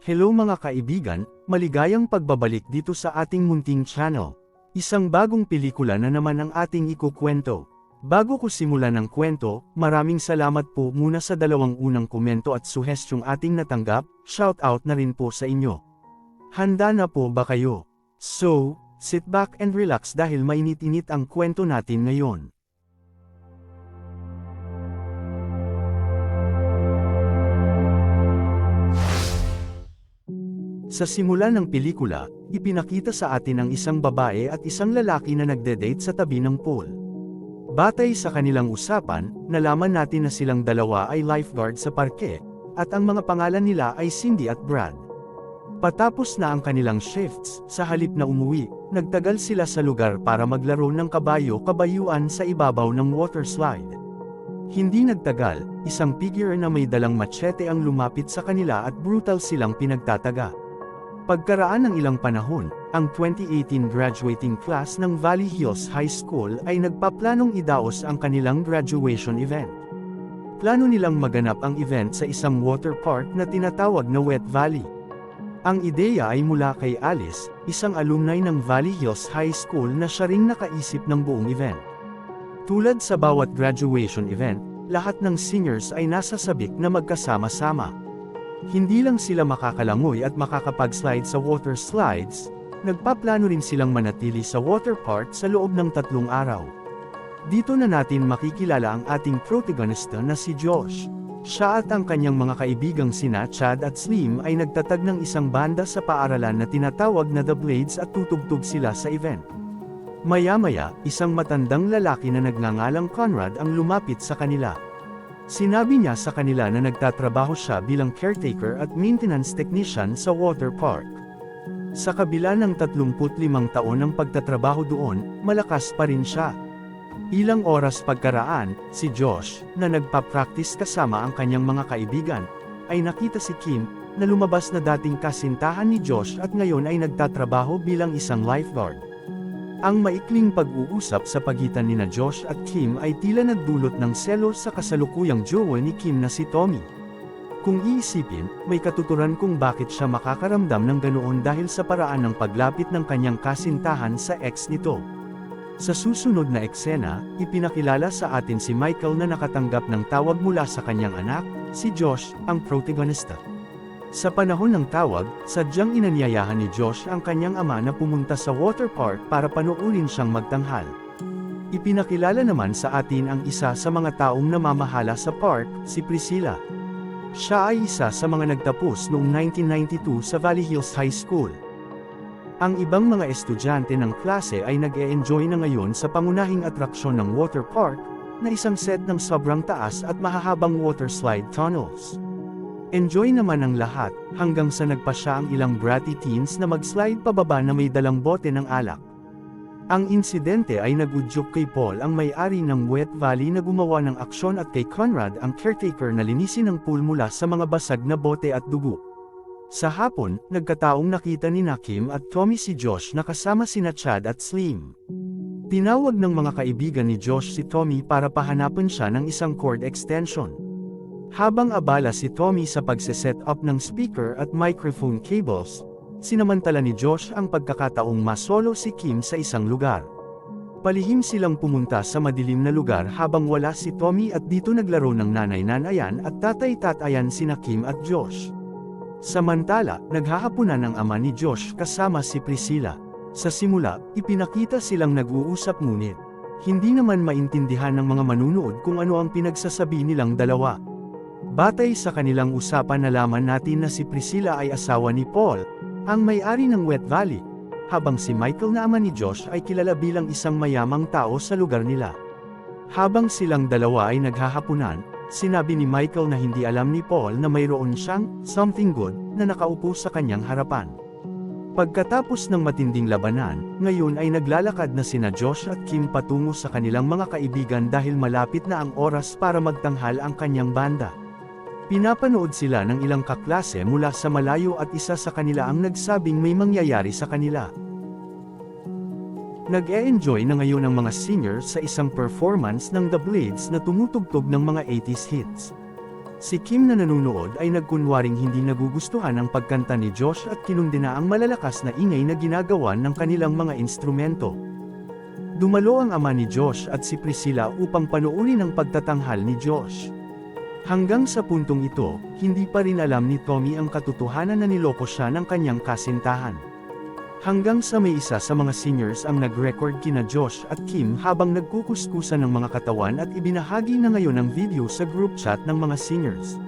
Hello mga kaibigan, maligayang pagbabalik dito sa ating munting channel. Isang bagong pelikula na naman ang ating ikukwento. Bago ko simulan ang kwento, maraming salamat po muna sa dalawang unang komento at suhestyong ating natanggap, shoutout na rin po sa inyo. Handa na po ba kayo? So, sit back and relax dahil mainit-init ang kwento natin ngayon. Sa simula ng pelikula, ipinakita sa atin ang isang babae at isang lalaki na nagde-date sa tabi ng pool. Batay sa kanilang usapan, nalaman natin na silang dalawa ay lifeguard sa parke, at ang mga pangalan nila ay Cindy at Brad. Patapos na ang kanilang shifts, sa halip na umuwi, nagtagal sila sa lugar para maglaro ng kabayo-kabayuan sa ibabaw ng water slide. Hindi nagtagal, isang figure na may dalang machete ang lumapit sa kanila at brutal silang pinagtataga. Pagkaraan ng ilang panahon, ang 2018 graduating class ng Valley Hills High School ay nagpaplanong idaos ang kanilang graduation event. Plano nilang maganap ang event sa isang water park na tinatawag na Wet Valley. Ang ideya ay mula kay Alice, isang alumni ng Valley Hills High School na siya ring nakaisip ng buong event. Tulad sa bawat graduation event, lahat ng seniors ay nasa sabik na magkasama-sama. Hindi lang sila makakalangoy at makakapag-slide sa water slides, nagpaplano rin silang manatili sa water park sa loob ng tatlong araw. Dito na natin makikilala ang ating protagonista na si Josh. Siya at ang kanyang mga kaibigang sina Chad at Slim ay nagtatag ng isang banda sa paaralan na tinatawag na The Blades at tutugtog sila sa event. Maya-maya, isang matandang lalaki na nagngangalang Conrad ang lumapit sa kanila. Sinabi niya sa kanila na nagtatrabaho siya bilang caretaker at maintenance technician sa water park. Sa kabila ng 35 taon ng pagtatrabaho doon, malakas pa rin siya. Ilang oras pagkaraan, si Josh, na nagpa-practice kasama ang kanyang mga kaibigan, ay nakita si Kim, na lumabas na dating kasintahan ni Josh at ngayon ay nagtatrabaho bilang isang lifeguard. Ang maikling pag-uusap sa pagitan ni na Josh at Kim ay tila nagdulot ng selos sa kasalukuyang jowa ni Kim na si Tommy. Kung iisipin, may katuturan kung bakit siya makakaramdam ng ganoon dahil sa paraan ng paglapit ng kanyang kasintahan sa ex nito. Sa susunod na eksena, ipinakilala sa atin si Michael na nakatanggap ng tawag mula sa kanyang anak, si Josh, ang protagonista. Sa panahon ng tawag, sadyang inanyayahan ni Josh ang kanyang ama na pumunta sa water park para panoorin siyang magtanghal. Ipinakilala naman sa atin ang isa sa mga taong namamahala sa park, si Priscilla. Siya ay isa sa mga nagtapos noong 1992 sa Valley Hills High School. Ang ibang mga estudyante ng klase ay nag-e-enjoy na ngayon sa pangunahing atraksyon ng water park, na isang set ng sobrang taas at mahahabang water slide tunnels. Enjoy naman ang lahat, hanggang sa nagpa siya ang ilang bratty teens na mag-slide pababa na may dalang bote ng alak. Ang insidente ay nagudyok kay Paul ang may-ari ng Wet Valley na gumawa ng aksyon at kay Conrad ang caretaker na linisin ang pool mula sa mga basag na bote at dugo. Sa hapon, nagkataong nakita ni Nakim at Tommy si Josh na kasama sina Chad at Slim. Tinawag ng mga kaibigan ni Josh si Tommy para pahanapan siya ng isang cord extension. Habang abala si Tommy sa pagse-set up ng speaker at microphone cables, sinamantala ni Josh ang pagkakataong masolo si Kim sa isang lugar. Palihim silang pumunta sa madilim na lugar habang wala si Tommy at dito naglaro ng nanay-nanayan at tatay-tatayan sina Kim at Josh. Samantala, naghahapunan ang ama ni Josh kasama si Priscilla. Sa simula, ipinakita silang nag-uusap ngunit, hindi naman maintindihan ng mga manunood kung ano ang pinagsasabi nilang dalawa. Batay sa kanilang usapan nalaman natin na si Priscilla ay asawa ni Paul, ang may-ari ng Wet Valley, habang si Michael na ama ni Josh ay kilala bilang isang mayamang tao sa lugar nila. Habang silang dalawa ay naghahapunan, sinabi ni Michael na hindi alam ni Paul na mayroon siyang something good na nakaupo sa kanyang harapan. Pagkatapos ng matinding labanan, ngayon ay naglalakad na sina Josh at Kim patungo sa kanilang mga kaibigan dahil malapit na ang oras para magtanghal ang kanyang banda. Pinapanood sila ng ilang kaklase mula sa malayo at isa sa kanila ang nagsabing may mangyayari sa kanila. Nag-e-enjoy na ngayon ang mga seniors sa isang performance ng The Blades na tumutugtog ng mga 80s hits. Si Kim na nanunood ay nagkunwaring hindi nagugustuhan ang pagkanta ni Josh at kinundina ang malalakas na ingay na ginagawa ng kanilang mga instrumento. Dumalo ang ama ni Josh at si Priscilla upang panoorin ang pagtatanghal ni Josh. Hanggang sa puntong ito, hindi pa rin alam ni Tommy ang katotohanan na niloko siya ng kanyang kasintahan. Hanggang sa may isa sa mga seniors ang nag-record kina Josh at Kim habang nagkukuskusan ng mga katawan at ibinahagi na ngayon ang video sa group chat ng mga seniors.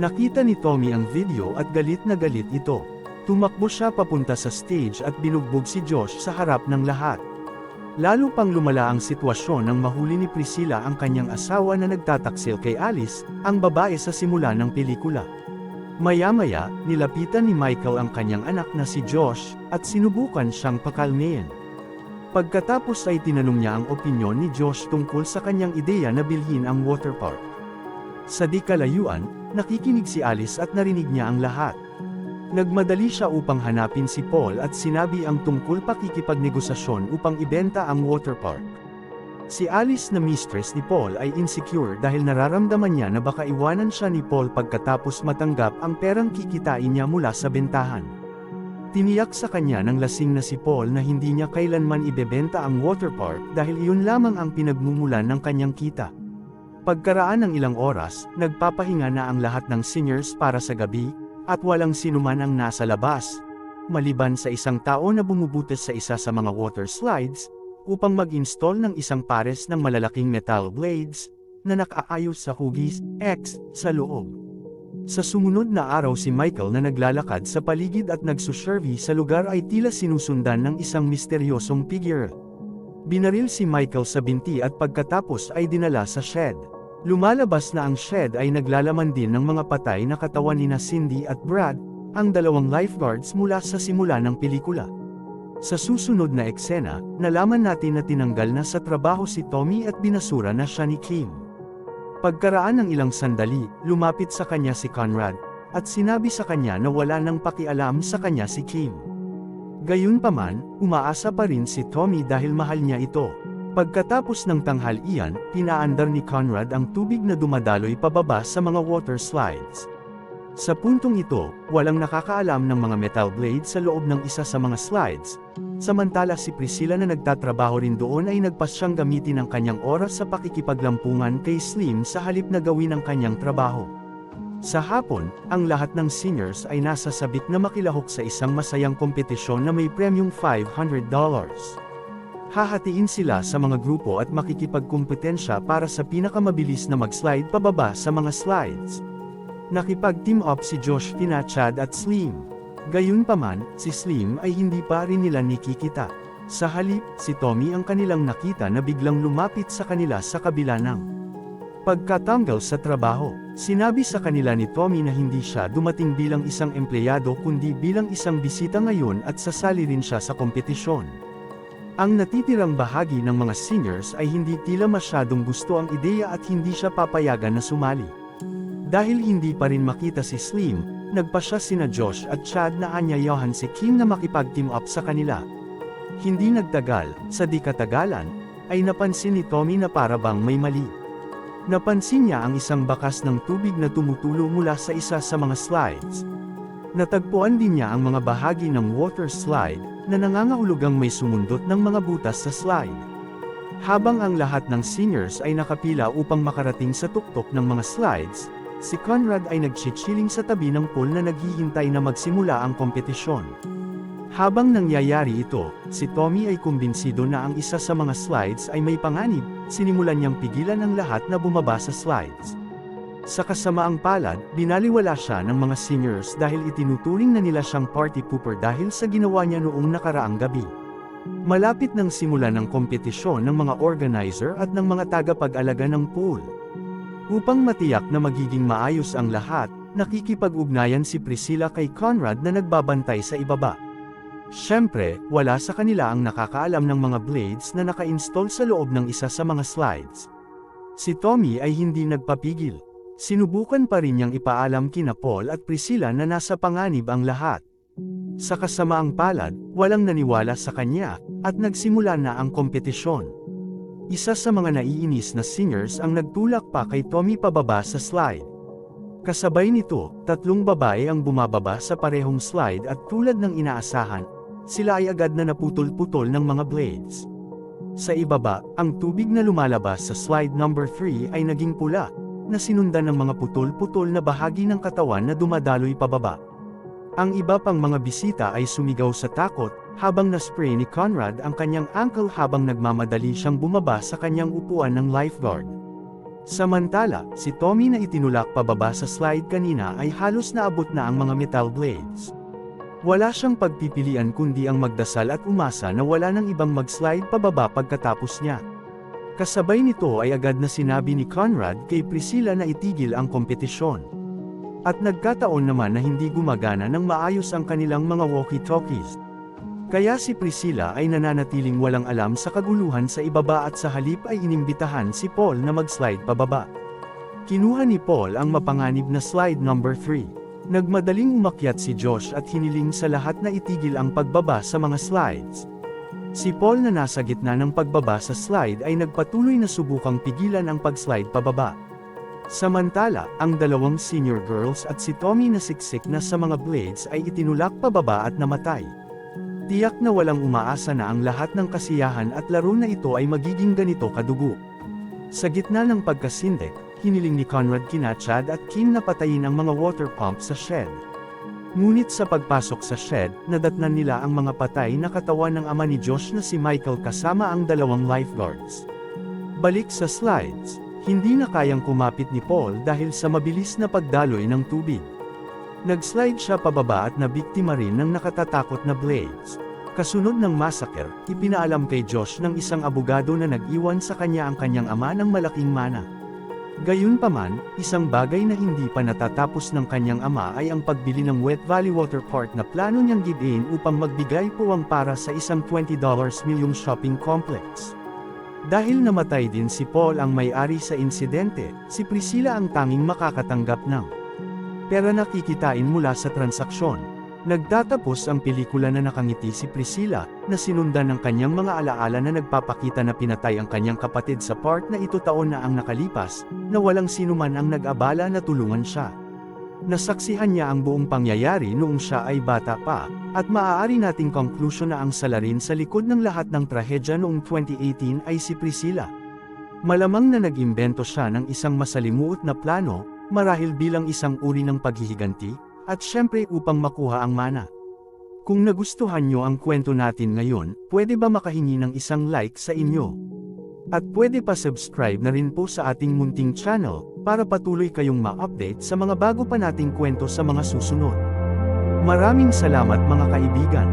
Nakita ni Tommy ang video at galit na galit ito. Tumakbo siya papunta sa stage at binugbog si Josh sa harap ng lahat. Lalo pang lumala ang sitwasyon nang mahuli ni Priscilla ang kanyang asawa na nagtataksil kay Alice, ang babae sa simula ng pelikula. Maya-maya, nilapitan ni Michael ang kanyang anak na si Josh, at sinubukan siyang pakalmayin. Pagkatapos ay tinanong niya ang opinyon ni Josh tungkol sa kanyang ideya na bilhin ang water park. Sa di kalayuan, nakikinig si Alice at narinig niya ang lahat. Nagmadali siya upang hanapin si Paul at sinabi ang tungkol pakikipagnegosasyon upang ibenta ang water park. Si Alice na mistress ni Paul ay insecure dahil nararamdaman niya na baka iwanan siya ni Paul pagkatapos matanggap ang perang kikitain niya mula sa bentahan. Tiniyak sa kanya ng lasing na si Paul na hindi niya kailanman ibebenta ang water park dahil iyon lamang ang pinagmumulan ng kanyang kita. Pagkaraan ng ilang oras, nagpapahinga na ang lahat ng seniors para sa gabi, at walang sinuman ang nasa labas. Maliban sa isang tao na bumubutas sa isa sa mga water slides, upang mag-install ng isang pares ng malalaking metal blades, na nakaayos sa hugis, X, sa loob. Sa sumunod na araw si Michael na naglalakad sa paligid at nagsusurvey sa lugar ay tila sinusundan ng isang misteryosong figure. Binaril si Michael sa binti at pagkatapos ay dinala sa shed. Lumalabas na ang shed ay naglalaman din ng mga patay na katawan ni na Cindy at Brad, ang dalawang lifeguards mula sa simula ng pelikula. Sa susunod na eksena, nalaman natin na tinanggal na sa trabaho si Tommy at binasura na siya ni Kim. Pagkaraan ng ilang sandali, lumapit sa kanya si Conrad, at sinabi sa kanya na wala nang pakialam sa kanya si Kim. Gayunpaman, umaasa pa rin si Tommy dahil mahal niya ito. Pagkatapos ng tanghalian, pinaandar ni Conrad ang tubig na dumadaloy pababa sa mga water slides. Sa puntong ito, walang nakakaalam ng mga metal blade sa loob ng isa sa mga slides. Samantala si Priscilla na nagtatrabaho rin doon ay nagpas siyang gamitin ang kanyang oras sa pakikipaglampungan kay Slim sa halip na gawin ang kanyang trabaho. Sa hapon, ang lahat ng seniors ay nasa sabik na makilahok sa isang masayang kompetisyon na may premyong $500. Hahatiin sila sa mga grupo at makikipagkumpetensya para sa pinakamabilis na mag-slide pababa sa mga slides. Nakipag-team up si Josh Chad at Slim. Gayunpaman, si Slim ay hindi pa rin nila nikikita. Sa halip, si Tommy ang kanilang nakita na biglang lumapit sa kanila sa kabila ng pagkatanggal sa trabaho. Sinabi sa kanila ni Tommy na hindi siya dumating bilang isang empleyado kundi bilang isang bisita ngayon at sasali rin siya sa kompetisyon. Ang natitirang bahagi ng mga seniors ay hindi tila masyadong gusto ang ideya at hindi siya papayagan na sumali. Dahil hindi pa rin makita si Slim, nagpa siya sina Josh at Chad na anyayahan si Kim na makipag-team up sa kanila. Hindi nagtagal, sa di katagalan, ay napansin ni Tommy na para bang may mali. Napansin niya ang isang bakas ng tubig na tumutulo mula sa isa sa mga slides. Natagpuan din niya ang mga bahagi ng water slide, na nangangahulugang may sumundot ng mga butas sa slide. Habang ang lahat ng seniors ay nakapila upang makarating sa tuktok ng mga slides, Si Conrad ay nagchichiling sa tabi ng pool na naghihintay na magsimula ang kompetisyon. Habang nangyayari ito, si Tommy ay kumbinsido na ang isa sa mga slides ay may panganib, sinimulan niyang pigilan ang lahat na bumaba sa slides. Sa kasamaang palad, binaliwala siya ng mga seniors dahil itinuturing na nila siyang party pooper dahil sa ginawa niya noong nakaraang gabi. Malapit nang simulan ng kompetisyon ng mga organizer at ng mga tagapag-alaga ng pool. Upang matiyak na magiging maayos ang lahat, nakikipag-ugnayan si Priscilla kay Conrad na nagbabantay sa ibaba. Siyempre, wala sa kanila ang nakakaalam ng mga blades na naka-install sa loob ng isa sa mga slides. Si Tommy ay hindi nagpapigil. Sinubukan pa rin niyang ipaalam kina Paul at Priscilla na nasa panganib ang lahat. Sa kasamaang palad, walang naniwala sa kanya, at nagsimula na ang kompetisyon. Isa sa mga naiinis na singers ang nagtulak pa kay Tommy pababa sa slide. Kasabay nito, tatlong babae ang bumababa sa parehong slide at tulad ng inaasahan, sila ay agad na naputol-putol ng mga blades. Sa ibaba, ang tubig na lumalabas sa slide number 3 ay naging pula, na sinundan ng mga putol-putol na bahagi ng katawan na dumadaloy pababa. Ang iba pang mga bisita ay sumigaw sa takot, habang na-spray ni Conrad ang kanyang ankle habang nagmamadali siyang bumaba sa kanyang upuan ng lifeguard. Samantala, si Tommy na itinulak pababa sa slide kanina ay halos naabot na ang mga metal blades. Wala siyang pagpipilian kundi ang magdasal at umasa na wala nang ibang mag-slide pababa pagkatapos niya. Kasabay nito ay agad na sinabi ni Conrad kay Priscilla na itigil ang kompetisyon. At nagkataon naman na hindi gumagana ng maayos ang kanilang mga walkie-talkies. Kaya si Priscilla ay nananatiling walang alam sa kaguluhan sa ibaba at sa halip ay inimbitahan si Paul na mag-slide pababa. Kinuha ni Paul ang mapanganib na slide number 3. Nagmadaling umakyat si Josh at hiniling sa lahat na itigil ang pagbaba sa mga slides. Si Paul na nasa gitna ng pagbaba sa slide ay nagpatuloy na subukang pigilan ang pag-slide pababa. Samantala, ang dalawang senior girls at si Tommy na siksik na sa mga blades ay itinulak pababa at namatay. Tiyak na walang umaasa na ang lahat ng kasiyahan at laro na ito ay magiging ganito kadugo. Sa gitna ng pagkasindek, hiniling ni Conrad kina Chad at Kim na patayin ang mga water pump sa shed. Ngunit sa pagpasok sa shed, nadatnan nila ang mga patay na katawan ng ama ni Josh na si Michael kasama ang dalawang lifeguards. Balik sa slides, hindi na kayang kumapit ni Paul dahil sa mabilis na pagdaloy ng tubig. Nag-slide siya pababa at nabiktima rin ng nakatatakot na blades. Kasunod ng massacre, ipinaalam kay Josh ng isang abogado na nag-iwan sa kanya ang kanyang ama ng malaking mana. Gayunpaman, isang bagay na hindi pa natatapos ng kanyang ama ay ang pagbili ng Wet Valley Water Park na plano niyang gidiin upang magbigay puwang para sa isang $20 milyong shopping complex. Dahil namatay din si Paul ang may-ari sa insidente, si Priscilla ang tanging makakatanggap ng pera na kikitain mula sa transaksyon. Nagtatapos ang pelikula na nakangiti si Priscilla, na sinundan ng kanyang mga alaala na nagpapakita na pinatay ang kanyang kapatid sa part na ito taon na ang nakalipas, na walang sinuman ang nag-abala na tulungan siya. Nasaksihan niya ang buong pangyayari noong siya ay bata pa, at maaari nating conclusion na ang salarin sa likod ng lahat ng trahedya noong 2018 ay si Priscilla. Malamang na nag-imbento siya ng isang masalimuot na plano, marahil bilang isang uri ng paghihiganti, at syempre upang makuha ang mana. Kung nagustuhan nyo ang kwento natin ngayon, pwede ba makahingi ng isang like sa inyo? At pwede pa subscribe na rin po sa ating munting channel, para patuloy kayong ma-update sa mga bago pa nating kwento sa mga susunod. Maraming salamat mga kaibigan.